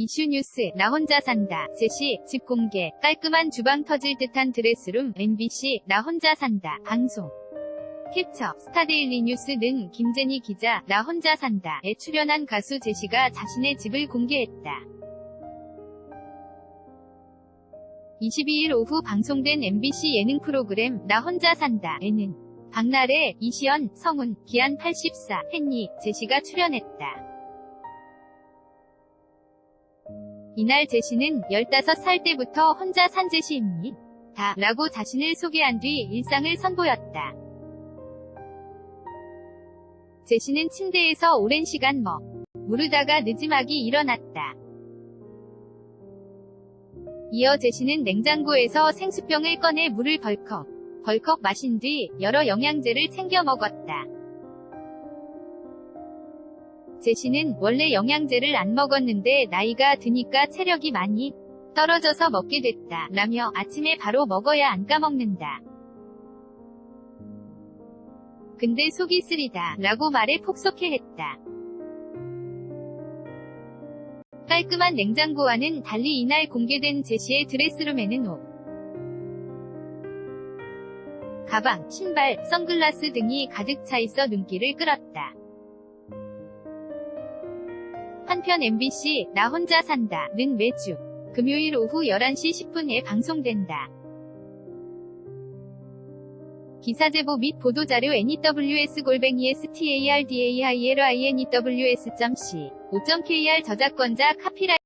이슈 뉴스 나 혼자 산다. 제시 집 공개 깔끔한 주방 터질 듯한 드레스룸 MBC 나 혼자 산다. 방송 캡처 스타데일리 뉴스 등 김제니 기자 나 혼자 산다에 출연한 가수 제시가 자신의 집을 공개했다. 22일 오후 방송된 MBC 예능 프로그램 나 혼자 산다에는 박나래, 이시연, 성훈, 기안 84, 헨리, 제시가 출연했다. 이날 제시는 15살 때부터 혼자 산 제시입니다. 라고 자신을 소개한 뒤 일상을 선보였다. 제시는 침대에서 오랜 시간 뭐 무르다가 늦지막이 일어났다. 이어 제시는 냉장고에서 생수병을 꺼내 물을 벌컥 벌컥 마신 뒤 여러 영양제를 챙겨 먹었다. 제시는 원래 영양제를 안 먹었는데 나이가 드니까 체력이 많이 떨어져서 먹게 됐다. 라며 아침에 바로 먹어야 안 까먹는다. 근데 속이 쓰리다. 라고 말에 폭소해 했다. 깔끔한 냉장고와는 달리 이날 공개된 제시의 드레스룸에는 옷, 가방, 신발, 선글라스 등이 가득 차 있어 눈길을 끌었다. 한편 MBC 나 혼자 산다 는 매주. 금요일 오후 11시 10분에 방송된다. 기사 제보 및 보도자료 news-stardalines.c 5.kr 저작권자 카피라이트